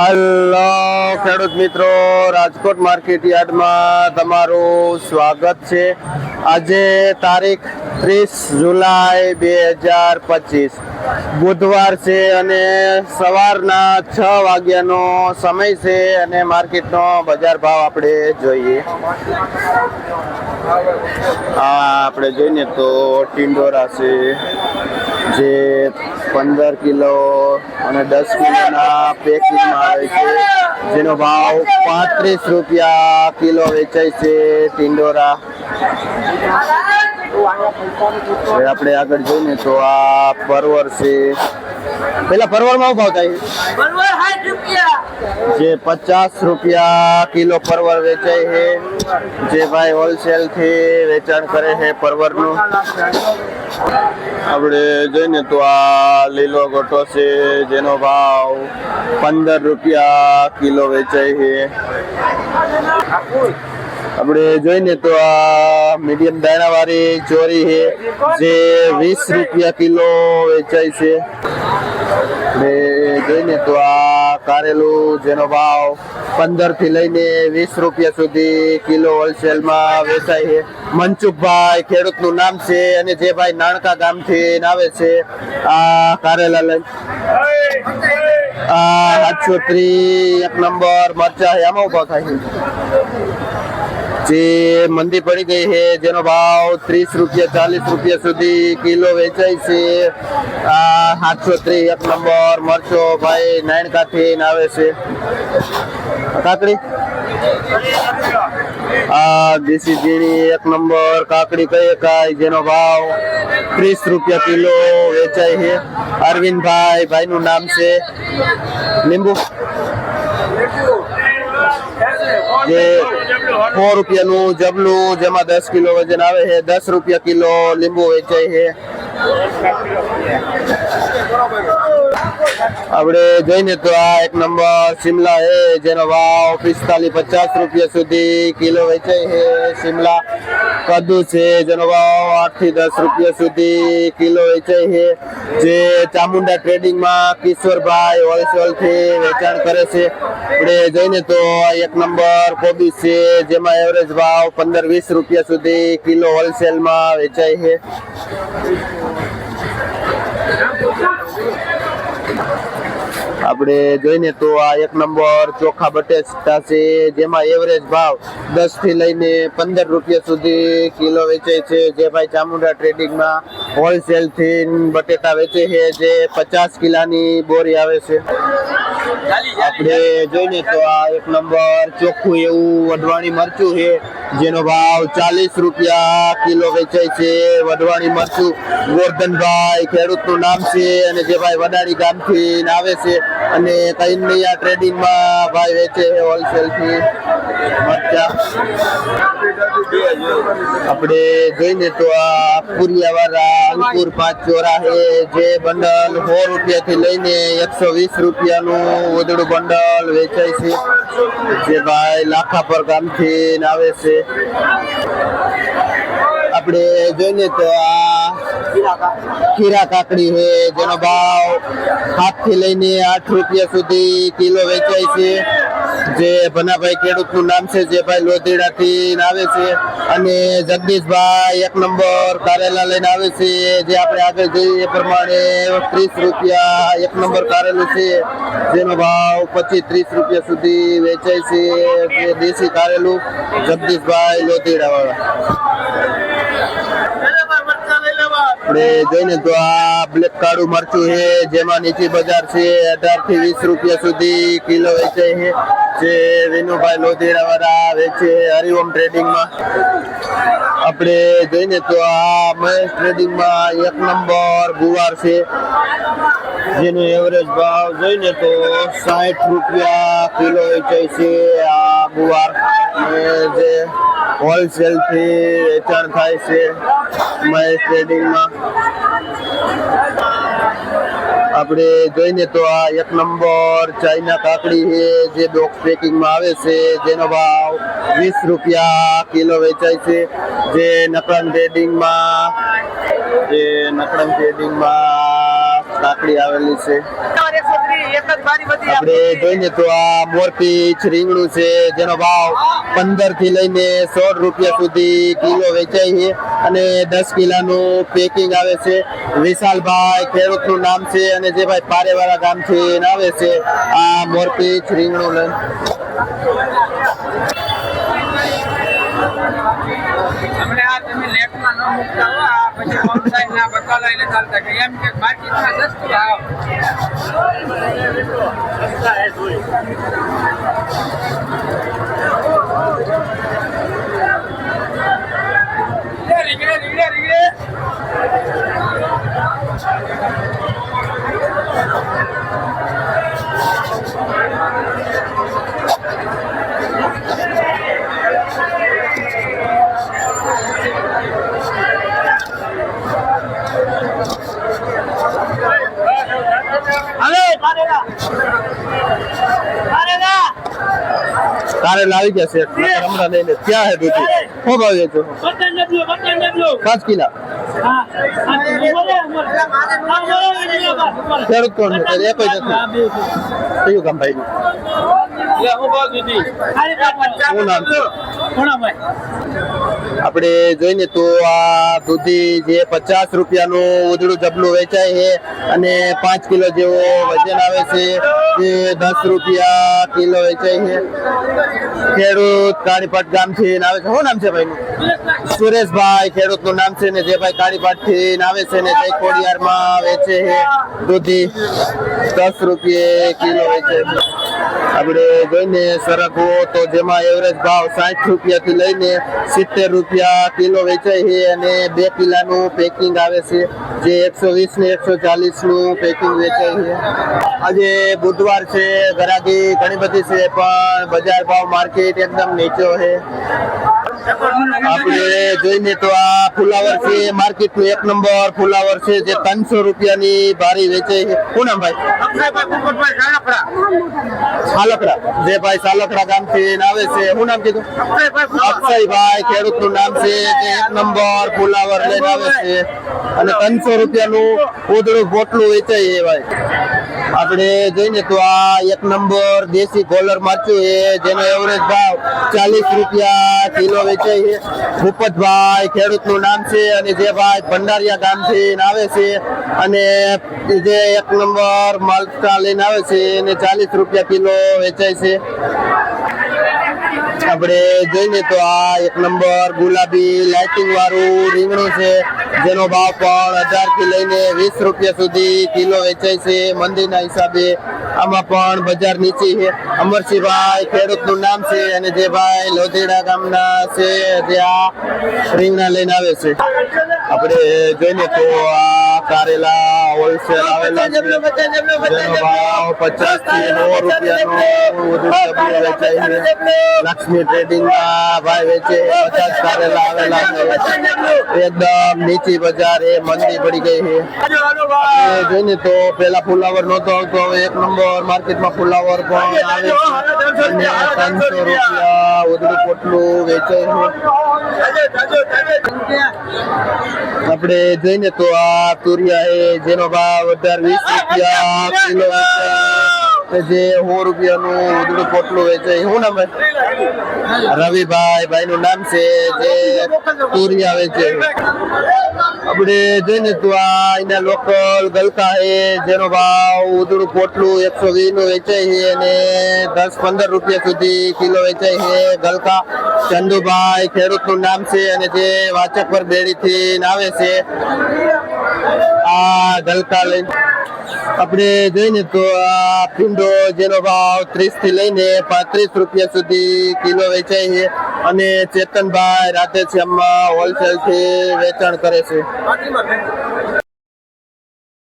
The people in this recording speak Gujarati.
હલો ખેડૂત મિત્રો, રાજકોટ માર્કેટ યાર્ડમાં તમારું સ્વાગત છે. આજે તારીખ ત્રીસ જુલાઈ બે હજાર પચીસ. બુધવાર છે અને સવારના છ વાગ્યાનો સમય છે અને માર્કેટનો બજાર ભાવ આપણે જોઈએ. આ આપણે જોઈએ તો ટિંડોરા છે, જે પંદર કિલો અને દસ કિલોના પેકિંગમાં આવે છે. જેનો ભાવ પાંત્રીસ રૂપિયા કિલો વેચાય છે ટિંડોરા. આપણે આગળ જોઈએ તો આ પરવર છે. પેલા પરવરમાં ભાવ થાય? જે પચાસ રૂપિયા કિલો પરવર વેચાય છે, જે ભાઈ હોલસેલથી વેચાણ કરે છે પરવરનું. આપણે જોઈને તો આ લીલો ગોટો છે, જેનો ભાવ પંદર રૂપિયા કિલો વેચાય છે. આપણે જોઈને તો આ મીડિયમ દાણા વાળી ચોરી છે, જે વીસ રૂપિયા કિલો વેચાય છે. જોઈને તો આ કારેલું, જેનો ભાવ પંદરથી લઈને વીસ રૂપિયા સુધી કિલો હોલસેલમાં વેચાય છે. મનસુખભાઈ ખેડૂતનું નામ છે અને જે ભાઈ નાણકા ગામથી આવે છે, આ કારેલા લઈ આ સાતસો ત્રી એક નંબર મરચા એમાં ઊભા થાય જે મંદી પડી ગઈ છે, જેનો ભાવ ત્રીસ રૂપિયા, ચાલીસ રૂપિયા સુધી કિલો વેચાય છે. આ સાતસો ત્રીસ, એક નંબર, મરચો ભાઈ નાયણકાથી આવે છે. કાકડી? આ દેશી ઝીણી એક નંબર, કાકડી કઈ કાય જેનો ભાવ ત્રીસ રૂપિયા કિલો વેચાય છે. અરવિંદભાઈ ભાઈનું નામ છે. લીંબુ? જે સો રૂપિયાનું જબલું, જેમાં દસ કિલો વજન આવે છે, દસ રૂપિયા કિલો લીંબુ વેચાય છે. આપણે જોઈને તો આ એક નંબર શિમલા હે, જેનો ભાવ પિસ્તાલીસ પચાસ રૂપિયા સુધી કિલો વેચાય છે શિમલા કદુ છે, જેનો ભાવ આઠથી દસ રૂપિયા સુધી કિલો વેચાય છે જે ચામુંડા ટ્રેડિંગમાં કિશોરભાઈ હોલસેલથી વેચાણ કરે છે. આપણે જોઈને તો એક નંબર કોબી છે, જેમાં એવરેજ ભાવ પંદર વીસ રૂપિયા સુધી કિલો હોલસેલમાં વેચાય છે આપણે જોઈને તો આ એક નંબર ચોખા બટેટા છે, જેમાં એવરેજ ભાવ દસથી લઈને પંદર રૂપિયા સુધી કિલો વેચાય છે. જે ભાઈ ચામુંડા ટ્રેડિંગમાં હોલસેલથી બટેટા વેચે છે, જે પચાસ કિલાની બોરી આવે છે. આપણે જોઈને તો આ એક નંબર ચોખ્ખું એવું વઢવાણી મરચું છે, જેનો ભાવ ચાલીસ રૂપિયા કિલો વેચાય છે. વઢવાણી મરચું ગોરધનભાઈ ખેડૂતનું નામ છે અને જે ભાઈ વડાડી ગામથી આવે છે અને કઈનિયા ટ્રેડિંગમાં ભાઈ વેચે છે હોલસેલથી મરચા. આપણે જોઈને તો આ પુરિયા વાળા અંકુર પાંચ ચોરા છે, જે બંડલ સો રૂપિયા થી લઈને એકસો વીસ રૂપિયાનું ઉધડું બંડલ વેચાય છે. જે ભાઈ લાખા પર ગામથી આવે છે. આપણે જોઈને તો આ ખીરા કાકડી છે, જેનો ભાવ સાતથી લઈને આઠ રૂપિયા સુધી કિલો વેચાય છે. જે ભનાભાઈ ખેડૂતનું નામ છે, જે ભાઈ લોધીડા થી આવે છે અને જગદીશભાઈ એક નંબર કારેલા લઈને આવે છે, જે આપણે આગળ જઈએ પ્રમાણે ત્રીસ રૂપિયા એક નંબર કારેલું છે, જેનો ભાવ પચીસ ત્રીસ રૂપિયા સુધી વેચાય છે, જે દેશી કારેલું જગદીશભાઈ લોધીડા વાળા આપણે જોઈને તો આ બ્લેક કાળું મરચું છે, જેમાં નીચી બજાર છે અઢારથી વીસ રૂપિયા સુધી કિલો વેચાય છે. જે વિનુભાઈ લોધીરા વાળા વેચે હરિઓમ ટ્રેડિંગમાં આપણે જોઈને તો આ મહેશ ટ્રેડિંગમાં એક નંબર ગુવાર છે. જેનો એવરેજ ભાવ જોઈને તો સાઠ રૂપિયા કિલો વેચાય છે આ ગુવાર. જે હોલસેલથી વેચાણ થાય છે મહેશ ટ્રેડિંગમાં આપણે જોઈને તો આ એક નંબર ચાઇના કાકડી છે, જે બોક્સ પેકિંગમાં આવે છે, જેનો ભાવ વીસ રૂપિયા કિલો વેચાય છે. જે નકળંગ ટ્રેડિંગમાં જે નકળંગ ટ્રેડિંગમાં કાકડી આવેલી છે. આપણે જોઈને તો આ મોરપીચ રીંગણું છે, જેનો ભાવ પંદરથી લઈને સોળ રૂપિયા સુધી કિલો વેચાય છે. અને દસ કિલાનું પેકિંગ આવે છે. વિશાલભાઈ ખેડૂતનું નામ છે અને જે ભાઈ પારેવાળા ગામથી એને આવે છે. આ મોરપી રીંગણું લઈ આપણે આ તમે લેખમાં ન મૂકતા હો આ પછી ઓનલાઈન ના બકાલા એટલે ચાલતા કે એમ કે માર્કેટમાં સસ્તું આવ રીંગણે રીંગણે રીંગણે તારે લાવી જશે હમણાં લઈને ક્યાં હે દૂધી. W button W. પાંચ કિલા. ખેડૂત કોણ એક જ નથી કયું કામ ભાઈ? શું નામ છે? આપણે જોઈને તો આ દૂધી જે પચાસ રૂપિયાનું ઉધડું જબલું વેચાય છે અને પાંચ કિલો જેવો વજન આવે છે, જે દસ રૂપિયા કિલો વેચાય છે. ખેડૂત કાળીપાટ ગામથી આવે છે. શું નામ છે ભાઈનું? સુરેશભાઈ ખેડૂતનું નામ છે ને જે ભાઈ કાળીપાટથી આવે છે ને તે ખોડિયારમાં વેચે છે દૂધી. દસ રૂપિયે કિલો વેચે છે. આપણે જોઈને સરગવો તો જેમાં એવરેજ ભાવ સાઠ રૂપિયા થી લઈને સિત્તેર રૂપિયા કિલો વેચાય છે અને બે કિલાનું પેકિંગ આવે છે, જે એકસો વીસ ને એકસો ચાલીસનું પેકિંગ વેચાય છે. આજે બુધવાર છે ગરાગી ઘણી બધી છે, પણ બજાર ભાવ માર્કેટ એકદમ નીચો છે. આપણે જોઈને તો આ ફુલાવર છે માર્કેટનું એક નંબર ફુલાવર છે, જે ત્રણસો રૂપિયાની ભારી વેચે છે. શું સાલકડા જે ભાઈ સાલકડા ગામથી આવે છે. શું નામ કીધું? અક્ષયભાઈ ખેડૂતનું નામ છે એક નંબર ફુલાવર લઈને આવે છે. અને ત્રણસો રૂપિયાનું ઉધડું બોટલું વેચાય છે ભાઈ. આપણે જોઈને તો આ એક નંબર દેશી કોલર માચ્યું છે, જેનો એવરેજ ભાવ ચાલીસ રૂપિયા કિલો વેચાય છે ભૂપતભાઈ ખેડૂતનું નામ છે અને જે ભાઈ ભંડારિયા ગામથી આવે છે અને જે એક નંબર માલટા લઈને આવે છે એને ચાલીસ રૂપિયા કિલો વેચાય છે. આપણે જોઈને તો આ એક નંબર ગુલાબી લાઇટિંગ વાળું રીંગણું છે. જેનો ભાવ પણ હજારથી લઈને વીસ રૂપિયા સુધી કિલો વેચાય છે. મંદીના હિસાબે આમાં પણ બજાર નીચી છે. અમરસિંહભાઈ ખેડૂતનું નામ છે અને જે ભાઈ લોધીડા ગામના છે જે આ રીંગણા લઈને આવે છે. આપણે જોઈને તો આ કારેલા હોલસેલ આવેલા છે જેનો ભાવ પચાસથી સો રૂપિયાનો વધુ ડબ્બો વેચાય છે લક્ષ્મી ટ્રેડિંગ ના ભાઈ વેચે પચાસ કારેલા આવેલા છે એકદમ નીચી બજાર એ મંદી પડી ગઈ છે આપણે જોઈને તો પેલા ફુલાવર નહોતો આવતો હવે એક નંબર માર્કેટમાં ફુલાવર પણ આવે છે અને ત્રણસો રૂપિયા ઉધડું પોટલું વેચાય છે આપણે જોઈને તો આ તુરિયા એ જેનો ભાવ અઢાર વીસ રૂપિયા કિલો છે. જે સો રૂપિયાનું ઉધડું પોટલું વેચાય શું નામ રવિભાઈ ભાઈ નું નામ છે, જે તુરિયા વેચે આપણે જોઈને તો આ એના લોકલ ગલકા છે જેનો ભાવ ઉધડું પોટલું એકસો વીસનું વેચાય છે અને દસ પંદર રૂપિયા સુધી કિલો વેચાય છે ગલકા. ચંદુભાઈ ખેડૂતનું નામ છે અને જે વાચક પર બેડી થી આવે છે, આ ગલકા લઈને. આપણે જોઈએ તો આ ભીંડો જેનો ભાવ ત્રીસથી લઈને પાંત્રીસ રૂપિયા સુધી કિલો વેચાય છે અને ચેતનભાઈ રાતે શ્યામમાં હોલસેલથી વેચાણ કરે છે.